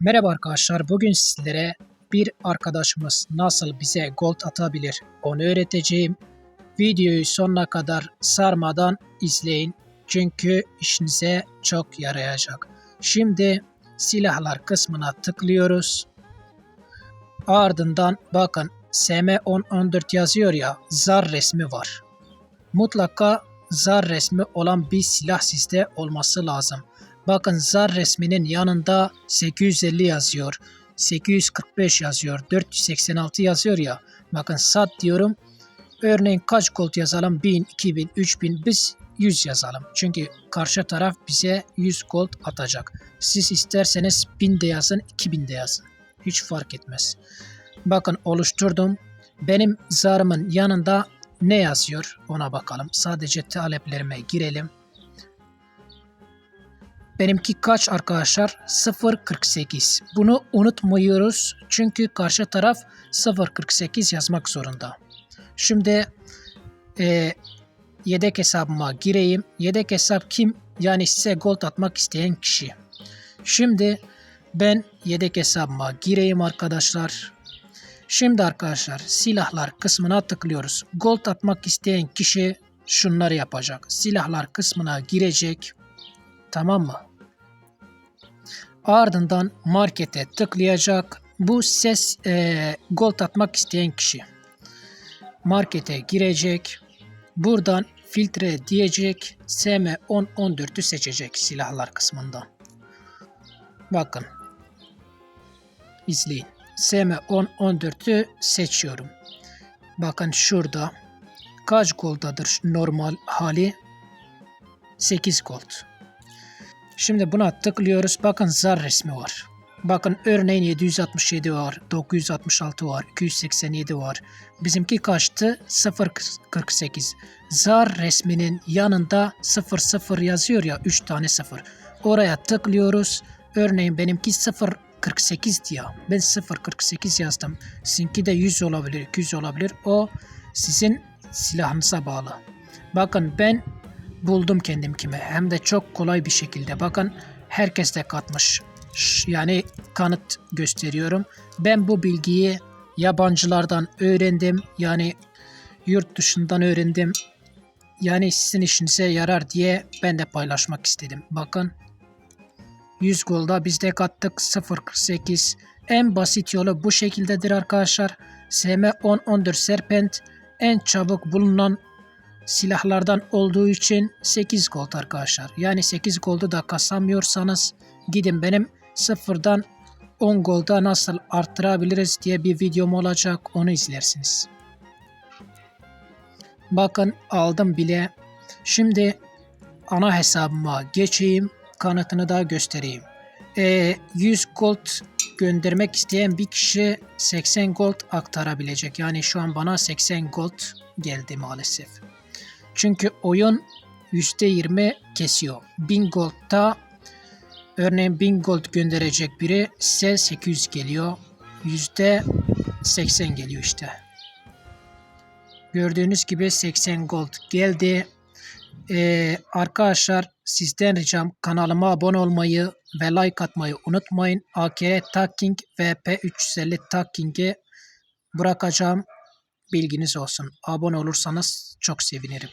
Merhaba arkadaşlar. Bugün sizlere bir arkadaşımız nasıl bize gold atabilir onu öğreteceğim. Videoyu sonuna kadar sarmadan izleyin. Çünkü işinize çok yarayacak. Şimdi silahlar kısmına tıklıyoruz. Ardından bakın SM1014 yazıyor ya zar resmi var. Mutlaka zar resmi olan bir silah sizde olması lazım. Bakın zar resminin yanında 850 yazıyor. 845 yazıyor. 486 yazıyor ya. Bakın sat diyorum. Örneğin kaç gold yazalım? 1000, 2000, 3000 biz 100 yazalım. Çünkü karşı taraf bize 100 gold atacak. Siz isterseniz 1000 de yazın, 2000 de yazın. Hiç fark etmez. Bakın oluşturdum. Benim zarımın yanında ne yazıyor ona bakalım. Sadece taleplerime girelim. Benimki kaç arkadaşlar? 0.48. Bunu unutmuyoruz çünkü karşı taraf 0.48 yazmak zorunda. Şimdi e, yedek hesabıma gireyim. Yedek hesap kim? Yani size gold atmak isteyen kişi. Şimdi ben yedek hesabıma gireyim arkadaşlar. Şimdi arkadaşlar silahlar kısmına tıklıyoruz. Gold atmak isteyen kişi şunları yapacak. Silahlar kısmına girecek. Tamam mı? Ardından markete tıklayacak. Bu ses e, gold atmak isteyen kişi. Markete girecek. Buradan filtre diyecek. SM1014'ü seçecek silahlar kısmından. Bakın. İzleyin. SM1014'ü seçiyorum. Bakın şurada kaç goldadır normal hali? 8 gold. Şimdi buna tıklıyoruz. Bakın zar resmi var. Bakın örneğin 767 var, 966 var, 287 var. Bizimki kaçtı? 048. Zar resminin yanında 00 yazıyor ya 3 tane 0. Oraya tıklıyoruz. Örneğin benimki 048 diye. Ben 048 yazdım. Sizinki de 100 olabilir, 200 olabilir. O sizin silahınıza bağlı. Bakın ben buldum kendim kime. Hem de çok kolay bir şekilde. Bakın herkes de katmış. Yani kanıt gösteriyorum. Ben bu bilgiyi yabancılardan öğrendim. Yani yurt dışından öğrendim. Yani sizin işinize yarar diye ben de paylaşmak istedim. Bakın 100 golda biz de kattık 0.48. En basit yolu bu şekildedir arkadaşlar. SM10-14 Serpent en çabuk bulunan silahlardan olduğu için 8 gold arkadaşlar. Yani 8 goldu da kasamıyorsanız gidin benim sıfırdan 10 golda nasıl arttırabiliriz diye bir videom olacak onu izlersiniz. Bakın aldım bile. Şimdi ana hesabıma geçeyim. Kanıtını da göstereyim. E, 100 gold göndermek isteyen bir kişi 80 gold aktarabilecek. Yani şu an bana 80 gold geldi maalesef. Çünkü oyun %20 kesiyor. 1000 gold'da örneğin 1000 gold gönderecek biri size 800 geliyor. %80 geliyor işte. Gördüğünüz gibi 80 gold geldi. Ee, arkadaşlar sizden ricam kanalıma abone olmayı ve like atmayı unutmayın. AKE Talking ve P350 Talking'i bırakacağım. Bilginiz olsun. Abone olursanız çok sevinirim.